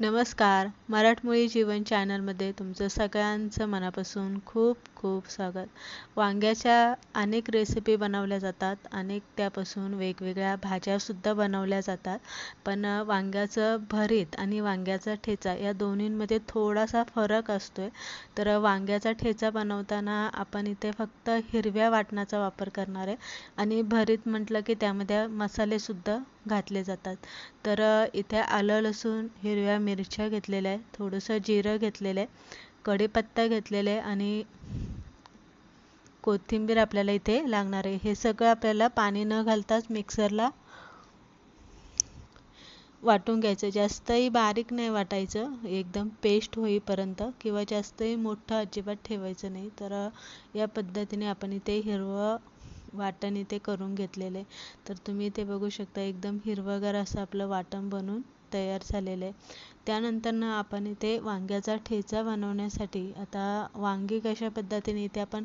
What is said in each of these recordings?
नमस्कार. मराठमोळी जीवन चॅनलमध्ये तुमचं सगळ्यांचं मनापासून खूप खूप स्वागत. वांग्याच्या अनेक रेसिपी बनवल्या जातात अनेक त्यापासून वेगवेगळ्या भाज्यासुद्धा बनवल्या जातात. पण वांग्याचं भरीत आणि वांग्याचा ठेचा या दोन्हींमध्ये थोडासा फरक असतो आहे तर वांग्याचा ठेचा बनवताना आपण इथे फक्त हिरव्या वाटणाचा वापर करणार आहे. आणि भरीत म्हटलं की त्यामध्ये मसालेसुद्धा घातले जातात. तर इथे आलं लसूण हिरव्या मिरच्या घेतलेल्या आहे थोडंसं जिरं घेतलेलं आहे. कढीपत्ता घेतलेला आहे आणि कोथिंबीर आपल्याला इथे लागणार आहे. हे सगळं आपल्याला पाणी न घालताच मिक्सरला वाटून घ्यायचं. जास्तही बारीक नाही वाटायचं. एकदम पेस्ट होईपर्यंत किंवा जास्तही मोठं अजिबात ठेवायचं नाही. तर या पद्धतीने आपण इथे हिरवं वाटण इथे करून घेतलेलं. आहे तर तुम्ही इथे बघू शकता एकदम हिरवंगार असं आपलं वाटण बनून तयार झालेलं आहे. त्यानंतर आपण इथे वांग्याचा ठेचा बनवण्यासाठी आता वांगी कशा पद्धतीने इथे आपण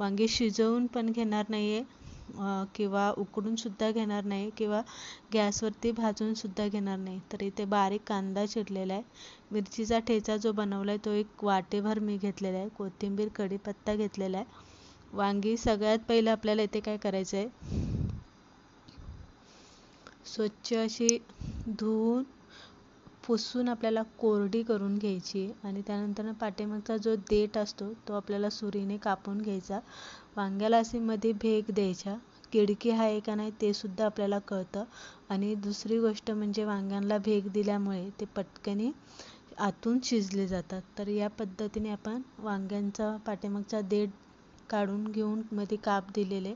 वांगी शिजवून पण घेणार नाही आहे किंवा उकडूनसुद्धा घेणार नाही किंवा गॅसवरती भाजूनसुद्धा घेणार नाही. तर इथे बारीक कांदा चिरलेला आहे. मिरचीचा ठेचा जो बनवला आहे तो एक वाटेभर मी घेतलेला आहे. कोथिंबीर कढीपत्ता घेतलेला आहे. वांगी सगळ्यात पहिलं आपल्याला इथे काय करायचं आहे स्वच्छ अशी धुवून पुसून आपल्याला कोरडी करून घ्यायची आणि त्यानंतर पाठीमागचा जो देठ असतो तो आपल्याला सुरीने कापून घ्यायचा. वांग्याला अशी मध्ये भेग द्यायच्या किडकी आहे का नाही ते सुद्धा आपल्याला कळतं. आणि दुसरी गोष्ट म्हणजे वांग्यांना भेग दिल्यामुळे ते पटकनी आतून शिजले जातात. तर या पद्धतीने आपण वांग्यांचा पाठीमागचा देठ काढून घेऊन मध्ये काप दिलेले.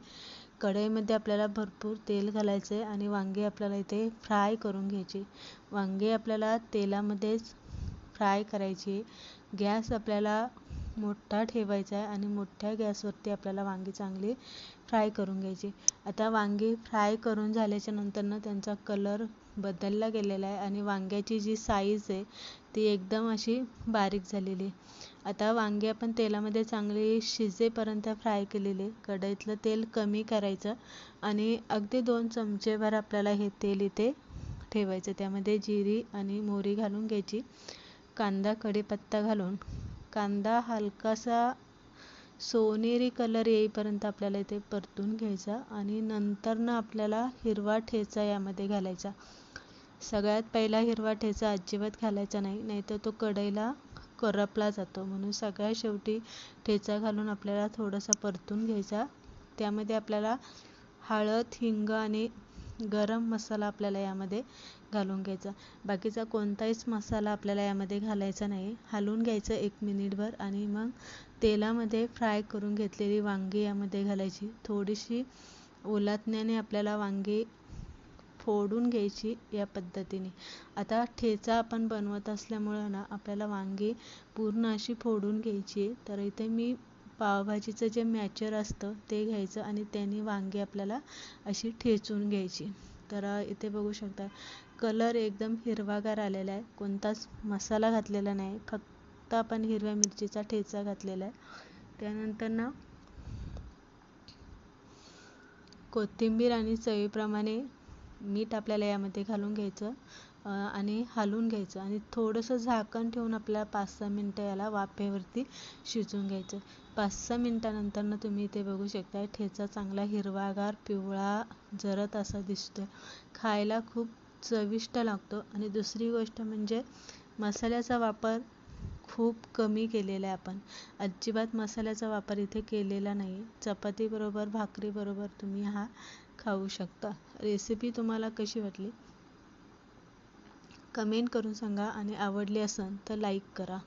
कढईमध्ये आपल्याला भरपूर तेल घालायचं आहे आणि वांगे आपल्याला इथे फ्राय करून घ्यायचे. वांगे आपल्याला तेलामध्येच फ्राय करायचे. गॅस आपल्याला मोठा ठेवायचा आहे आणि मोठ्या गॅसवरती आपल्याला वांगी चांगली फ्राय करून घ्यायची. आता वांगी फ्राय करून झाल्याच्या नंतरनं त्यांचा कलर बदलला गेलेला आहे आणि वांग्याची जी साईज आहे ती एकदम अशी बारीक झालेली आता वांगे आपण तेलामध्ये चांगली शिजेपर्यंत फ्राय केलेली कढईतलं तेल कमी करायचं आणि अगदी दोन चमचेभर आपल्याला हे तेल इथे ठेवायचं. त्यामध्ये जिरी आणि मोहरी घालून घ्यायची. कांदा कढीपत्ता घालून. कांदा हलकासा सोनेरी कलर येईपर्यंत आपल्याला इथे परतून घ्यायचा आणि नंतरनं आपल्याला हिरवा ठेचा यामध्ये घालायचा. सगळ्यात पहिला हिरवा ठेचा अजिबात घालायचा नाही नाहीतर तो कढईला करपला जातो. म्हणून सगळ्यात शेवटी ठेचा घालून आपल्याला थोडासा परतून घ्यायचा. त्यामध्ये आपल्याला हळद हिंग आणि गरम मसाला आपल्याला यामध्ये घालून घ्यायचा. बाकीचा कोणताहीच मसाला आपल्याला यामध्ये घालायचा नाही. हलवून घ्यायचं एक मिनिटभर आणि मग तेलामध्ये फ्राय करून घेतलेली वांगी यामध्ये घालायची. थोडीशी ओलातण्याने आपल्याला वांगी फोडून घ्यायची या पद्धतीने. आता ठेचा आपण बनवत असल्यामुळं ना आपल्याला वांगी पूर्ण अशी फोडून घ्यायची तर इथे मी पावभाजीचं जे मॅचर असतं ते घ्यायचं आणि त्याने वांगी आपल्याला अशी ठेचून घ्यायची. तर इथे बघू शकता कलर एकदम हिरवागार आलेला आहे. कोणताच मसाला घातलेला नाही. फक्त आपण हिरव्या मिरचीचा ठेचा घातलेला आहे. त्यानंतर ना कोथिंबीर आणि चवीप्रमाणे मीठ आपल्याला यामध्ये घालून घ्यायचं. आणि हलवून घ्यायचं आणि थोडंसं झाकण ठेवून आपल्याला पाच सहा मिनटं याला वाफेवरती शिजवून घ्यायचं. पाच सहा मिनटानंतरनं तुम्ही इथे बघू शकता ठेचा चांगला हिरवागार पिवळा जरत असा दिसतो खायला खूप चविष्ट लागतो आणि दुसरी गोष्ट म्हणजे मसाल्याचा वापर खूप कमी केलेला आहे आपण. अजिबात मसाल्याचा वापर इथे केलेला नाही चपातीबरोबर भाकरीबरोबर तुम्ही हा खाऊ शकता. रेसिपी तुम्हाला कशी वाटली? कमेंट करून सांगा आणि आवडली असेल तर लाईक करा.